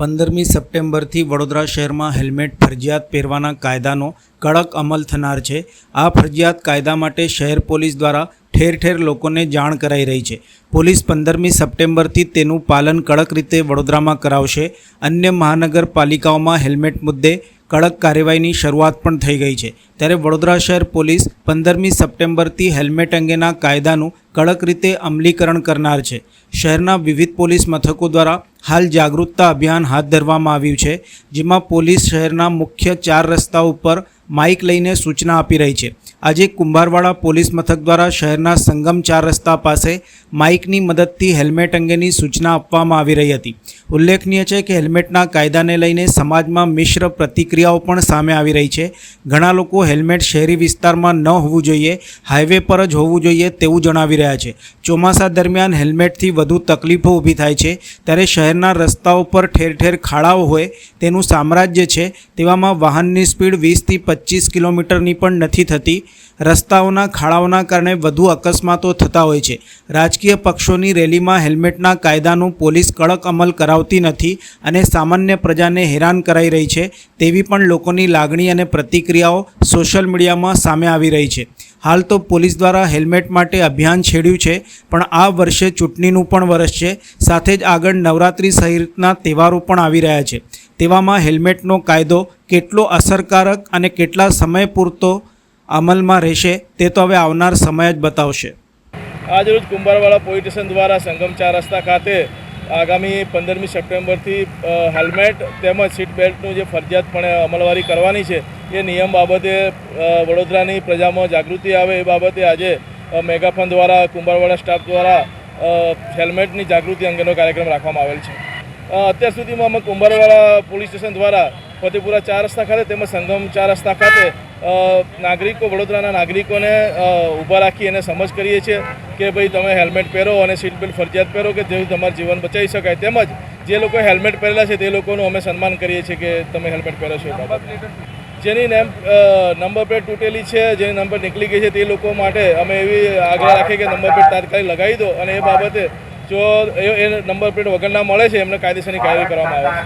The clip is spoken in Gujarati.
પંદરમી સપ્ટેમ્બરથી વડોદરા શહેરમાં હેલ્મેટ ફરજિયાત પહેરવાના કાયદાનો કડક અમલ થનાર છે. આ ફરજિયાત કાયદા માટે શહેર પોલીસ દ્વારા ઠેર ઠેર લોકોને જાણ કરાઈ રહી છે. પોલીસ પંદરમી સપ્ટેમ્બરથી તેનું પાલન કડક રીતે વડોદરામાં કરાવશે. અન્ય મહાનગરપાલિકાઓમાં હેલ્મેટ મુદ્દે કડક કાર્યવાહીની શરૂઆત પણ થઈ ગઈ છે. ત્યારે વડોદરા શહેર પોલીસ પંદરમી સપ્ટેમ્બરથી હેલ્મેટ અંગેના કાયદાનું કડક રીતે અમલીકરણ કરનાર છે. શહેરના વિવિધ પોલીસ મથકો દ્વારા હાલ જાગૃતતા અભિયાન હાથ ધરવામાં આવ્યું છે, જેમાં પોલીસ શહેરના મુખ્ય ચાર રસ્તા ઉપર માઇક લઈને સૂચના આપી રહી છે. આજે કુંભારવાડા પોલીસ મથક દ્વારા શહેરના સંગમ ચાર રસ્તા પાસે માઇકની મદદથી હેલ્મેટ અંગેની સૂચના આપવામાં આવી રહી હતી. ઉલ્લેખનીય છે કે હેલ્મેટના કાયદાને લઈને સમાજમાં મિશ્ર પ્રતિક્રિયાઓ પણ સામે આવી રહી છે. ઘણા લોકો હેલ્મેટ શહેરી વિસ્તારમાં ન હોવું જોઈએ, હાઈવે પર જ હોવું જોઈએ તેવું જણાવી રહ્યા છે. ચોમાસા દરમિયાન હેલ્મેટથી વધુ તકલીફો ઊભી થાય છે. ત્યારે શહેરના રસ્તાઓ પર ઠેર ઠેર ખાડાઓ હોય તેનું સામ્રાજ્ય છે. તેવામાં વાહનની સ્પીડ વીસથી પચીસ કિલોમીટરની પણ નથી થતી. રસ્તાઓના ખાડાઓના કારણે વધુ અકસ્માતો થતા હોય છે. રાજકીય પક્ષોની રેલીમાં હેલ્મેટના કાયદાનું પોલીસ કડક અમલ કરાવતી નથી અને સામાન્ય પ્રજાને હેરાન કરાઈ રહી છે તેવી પણ લોકોની લાગણી અને પ્રતિક્રિયાઓ સોશિયલ મીડિયામાં સામે આવી રહી છે. હાલ તો પોલીસ દ્વારા હેલ્મેટ માટે અભિયાન છેડ્યું છે, પણ આ વર્ષે ચૂંટણીનું પણ વર્ષ છે. સાથે જ આગળ નવરાત્રિ સહિતના તહેવારો પણ આવી રહ્યા છે. તેવામાં હેલ્મેટનો કાયદો કેટલો અસરકારક અને કેટલા સમય પૂરતો અમલમાં રહેશે, તે તો હવે આવનાર સમય જ બતાવશે. આજરોજ કુંભારવાડા પોલીસ સ્ટેશન દ્વારા સંગમ ચાર રસ્તા ખાતે આગામી પંદરમી સપ્ટેમ્બરથી હેલ્મેટ તેમજ સીટ બેલ્ટનું જે ફરજિયાતપણે અમલવારી કરવાની છે એ નિયમ બાબતે વડોદરાની પ્રજામાં જાગૃતિ આવે એ બાબતે આજે મેગાફોન દ્વારા, કુંભારવાડા સ્ટાફ દ્વારા હેલ્મેટની જાગૃતિ અંગેનો કાર્યક્રમ રાખવામાં આવેલ છે. અત્યાર સુધીમાં અમે કુંભારવાડા પોલીસ સ્ટેશન દ્વારા ફતેપુરા ચાર રસ્તા ખાતે તેમજ સંગમ ચાર રસ્તા ખાતે નાગરિકો, વડોદરાના નાગરિકોને ઊભા રાખી એને સમજ કરીએ છીએ કે ભાઈ તમે હેલ્મેટ પહેરો અને સીટ બેલ્ટ ફરજિયાત પહેરો કે જેથી તમારું જીવન બચાવી શકાય. તેમજ જે લોકોએ હેલ્મેટ પહેરેલા છે તે લોકોનું અમે સન્માન કરીએ છીએ કે તમે હેલ્મેટ પહેરો છો એ બાબતે. જેની નેમ નંબર પ્લેટ તૂટેલી છે, જેની નંબર નીકળી ગઈ છે તે લોકો માટે અમે એવી આગ્રહ રાખીએ કે નંબર પ્લેટ તાત્કાલિક લગાવી દો અને એ બાબતે જો એ નંબર પ્લેટ વગરના મળે છે, એમને કાયદેસરની કાર્યવાહી કરવામાં આવે છે.